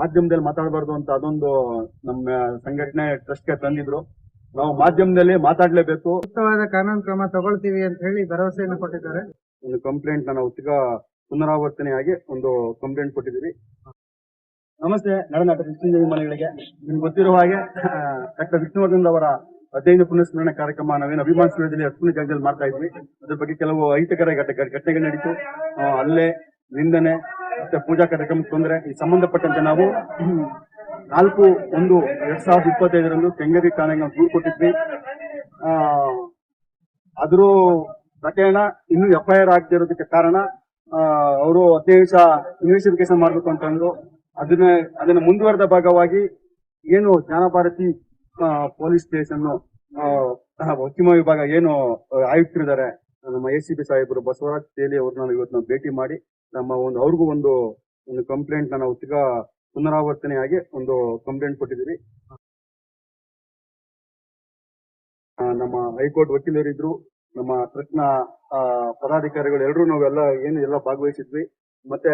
ಮಾಧ್ಯಮದಲ್ಲಿ ಮಾತಾಡಬಾರ್ದು ಅಂತ ಅದೊಂದು ನಮ್ಮ ಸಂಘಟನೆ ಟ್ರಸ್ಟ್ಗೆ ತಂದಿದ್ರು. ನಾವು ಮಾಧ್ಯಮದಲ್ಲಿ ಮಾತಾಡ್ಲೇಬೇಕು. ಸೂಕ್ತವಾದ ಕಾನೂನು ಕ್ರಮ ತಗೊಳ್ತೀವಿ ಅಂತ ಹೇಳಿ ಭರವಸೆಯನ್ನು ಕೊಟ್ಟಿದ್ದಾರೆ. ಒಂದು ಕಂಪ್ಲೇಂಟ್ ನಾನು ತಿರ್ಗಾ ಪುನರಾವರ್ತನೆಯಾಗಿ ಒಂದು ಕಂಪ್ಲೇಂಟ್ ಕೊಟ್ಟಿದ್ದೀವಿ. ನಮಸ್ತೆ ನಡನಾಟ ವಿಷ್ಣುದೇವಿ ಮನೆಗಳಿಗೆ. ನಿಮ್ಗೆ ಗೊತ್ತಿರುವ ಹಾಗೆ ಡಾಕ್ಟರ್ ವಿಷ್ಣುವರ್ಧನ್ ಅವರ ಹದಿನೈದು ಪುನಃಸ್ಮರಣೆ ಕಾರ್ಯಕ್ರಮ ನಾವೇನು ಅಭಿಮಾನ ಸ್ಥಳದಲ್ಲಿ ಹತ್ತನೇ ಜಾಗದಲ್ಲಿ ಮಾಡ್ತಾ ಇದ್ವಿ ಅದ್ರ ಬಗ್ಗೆ ಕೆಲವು ಅಹಿತಕರ ಘಟ ಘಟನೆಗಳು ನಡೀತು. ಅಲ್ಲೇ ನಿಂದನೆ ಮತ್ತೆ ಪೂಜಾ ಕಾರ್ಯಕ್ರಮಕ್ಕೆ ತೊಂದರೆ ಈ ಸಂಬಂಧಪಟ್ಟಂತೆ ನಾವು ನಾಲ್ಕು, ಒಂದು, ಎರಡ್ ಸಾವಿರದ ಇಪ್ಪತ್ತೈದರಂದು ಕೆಂಗೇರಿ ಠಾಣೆಗೆ ನಾವು ದೂರು ಕೊಟ್ಟಿದ್ವಿ. ಅದ್ರ ಪ್ರಕರಣ ಇನ್ನೂ ಎಫ್ಐಆರ್ ಆಗದಿರೋದಕ್ಕೆ ಕಾರಣ ಅವರು ಹದಿನೈದು ನಿಮಿಷ ಇನ್ವೆಸ್ಟಿಗೇಷನ್ ಮಾಡಬೇಕು ಅಂತಂದ್ರು ಅದನ್ನ ಅದನ್ನ ಮುಂದುವರೆದ ಭಾಗವಾಗಿ ಏನು ಜ್ಞಾನಭಾರತಿ ಪೊಲೀಸ್ ಸ್ಟೇಷನ್ ಪಶ್ಚಿಮ ವಿಭಾಗ ಏನು ಆಯುಕ್ತರಿದ್ದಾರೆ ನಮ್ಮ ಎ ಸಿ ಬಿ ಸಾಹೇಬರು ಬಸವರಾಜ್ ತೇಲಿ ಅವ್ರನ್ನ ಇವತ್ತು ನಾವು ಭೇಟಿ ಮಾಡಿ ನಮ್ಮ ಒಂದು ಅವ್ರಿಗೂ ಒಂದು ಒಂದು ಕಂಪ್ಲೇಂಟ್ ನಾವು ತಿರ್ಗಾ ಪುನರಾವರ್ತನೆಯಾಗಿ ಒಂದು ಕಂಪ್ಲೇಂಟ್ ಕೊಟ್ಟಿದ್ದೀವಿ. ನಮ್ಮ ಹೈಕೋರ್ಟ್ ವಕೀಲರಿದ್ರು, ನಮ್ಮ ಟ್ರಸ್ಟ್ನ ಪದಾಧಿಕಾರಿಗಳು ಎಲ್ಲರೂ ನಾವೆಲ್ಲ ಏನು ಎಲ್ಲ ಭಾಗವಹಿಸಿದ್ವಿ. ಮತ್ತೆ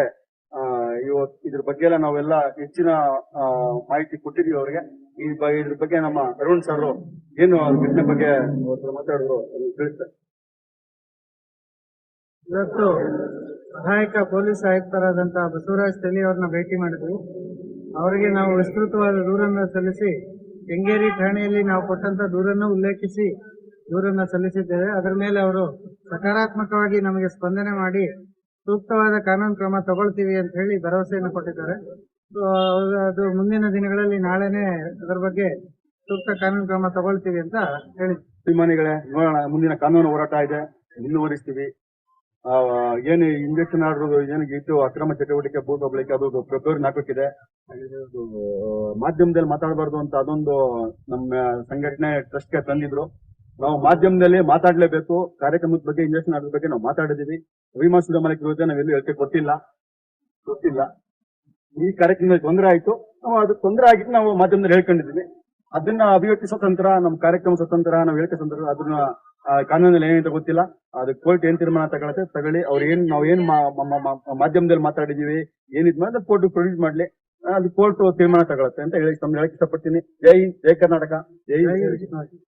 ಇವತ್ತು ಇದ್ರ ಬಗ್ಗೆ ಎಲ್ಲ ನಾವೆಲ್ಲ ಹೆಚ್ಚಿನ ಮಾಹಿತಿ ಕೊಟ್ಟಿದ್ವಿ ಅವ್ರಿಗೆ. ಈ ಇದ್ರ ಬಗ್ಗೆ ನಮ್ಮ ಅರುಣ್ ಸರ್ ಏನು ಘಟನೆ ಬಗ್ಗೆ ಮಾತಾಡಿದ್ರು ತಿಳಿಸ್ತಾರೆ ಇವತ್ತು ಸಹಾಯಕ ಪೊಲೀಸ್ ಆಯುಕ್ತರಾದಂತಹ ಬಸವರಾಜ್ ತೆಲಿ ಅವ್ರನ್ನ ಭೇಟಿ ಮಾಡಿದ್ವಿ. ಅವರಿಗೆ ನಾವು ವಿಸ್ತೃತವಾದ ದೂರನ್ನು ಸಲ್ಲಿಸಿ, ಕೆಂಗೇರಿ ಠಾಣೆಯಲ್ಲಿ ನಾವು ಕೊಟ್ಟಂತ ದೂರನ್ನು ಉಲ್ಲೇಖಿಸಿ ದೂರನ್ನ ಸಲ್ಲಿಸಿದ್ದೇವೆ. ಅದರ ಮೇಲೆ ಅವರು ಸಕಾರಾತ್ಮಕವಾಗಿ ನಮಗೆ ಸ್ಪಂದನೆ ಮಾಡಿ ಸೂಕ್ತವಾದ ಕಾನೂನು ಕ್ರಮ ತಗೊಳ್ತೀವಿ ಅಂತ ಹೇಳಿ ಭರವಸೆಯನ್ನು ಕೊಟ್ಟಿದ್ದಾರೆ. ಅದು- ಮುಂದಿನ ದಿನಗಳಲ್ಲಿ ನಾಳೆನೆ ಅದರ ಬಗ್ಗೆ ಸೂಕ್ತ ಕಾನೂನು ಕ್ರಮ ತಗೊಳ್ತೀವಿ ಅಂತ ಹೇಳಿ ಅಭಿಮಾನಿಗಳೇ, ನೋಡೋಣ, ಮುಂದಿನ ಕಾನೂನು ಹೋರಾಟ ಇದೆ, ಮುಂದುವರಿಸ್ತೀವಿ. ಏನು ಇಂಜೆಕ್ಷನ್ ಆಡಿರೋದು ಏನು ಇತ್ತು ಅಕ್ರಮ ಚಟುವಟಿಕೆ ಭೂ ಕಬಳಿಕೆ ಅದು ಫೆಬ್ರವರಿ ಇದು, ಮಾಧ್ಯಮದಲ್ಲಿ ಮಾತಾಡಬಾರ್ದು ಅಂತ ಅದೊಂದು ನಮ್ಮ ಸಂಘಟನೆ ಟ್ರಸ್ಟ್ಗೆ ತಂದಿದ್ರು. ನಾವು ಮಾಧ್ಯಮದಲ್ಲಿ ಮಾತಾಡಲೇಬೇಕು. ಕಾರ್ಯಕ್ರಮದ ಬಗ್ಗೆ ಇಂಜೆಕ್ಷನ್ ಆಡೋದ್ರ ಬಗ್ಗೆ ನಾವು ಮಾತಾಡಿದೀವಿ. ಅಭಿಮಾನ ಸುಧಾಮಲಿಕ್ ವಿರುದ್ಧ ನಾವೆಲ್ಲೂ ಹೇಳಿಕೆ ಕೊಟ್ಟಿಲ್ಲ. ಗೊತ್ತಿಲ್ಲ. ಈ ಕಾರ್ಯಕ್ರಮದಲ್ಲಿ ತೊಂದರೆ ಆಯ್ತು. ನಾವು ಅದು ತೊಂದರೆ ಆಗಿತ್ತು ನಾವು ಮಾಧ್ಯಮದಲ್ಲಿ ಹೇಳ್ಕೊಂಡಿದ್ದೀವಿ ಅದನ್ನ ಅಭಿವ್ಯಕ್ತಿ ಸ್ವತಂತ್ರ ನಮ್ಮ ಕಾರ್ಯಕ್ರಮ ಸ್ವತಂತ್ರ ನಾವು ಹೇಳಿಕೆ ಸ್ವತಂತ್ರ ಅದನ್ನ ಕಾನೂನಲ್ಲಿ ಏನಂತ ಗೊತ್ತಿಲ್ಲ. ಅದು ಕೋರ್ಟ್ ಏನ್ ತೀರ್ಮಾನ ತಗೊಳತ್ತೆ ತಗೊಳ್ಳಿ. ಅವ್ರ ಏನ್ ನಾವ್ ಏನ್ ಮಾಧ್ಯಮದಲ್ಲಿ ಮಾತಾಡಿದೀವಿ, ಏನಿದ್ ಮಾಡಿದ್ರೆ ಕೋರ್ಟ್ ಪ್ರೊಡ್ಯೂಸ್ ಮಾಡ್ಲಿ. ಅದು ಕೋರ್ಟ್ ತೀರ್ಮಾನ ತಗೊಳತ್ತೆ ಅಂತ ಹೇಳಿ ತಮ್ಗೆ ಹೇಳಕ್ ಇಷ್ಟಪಡ್ತೀನಿ. ಜೈ ಜೈ ಕರ್ನಾಟಕ, ಜೈ.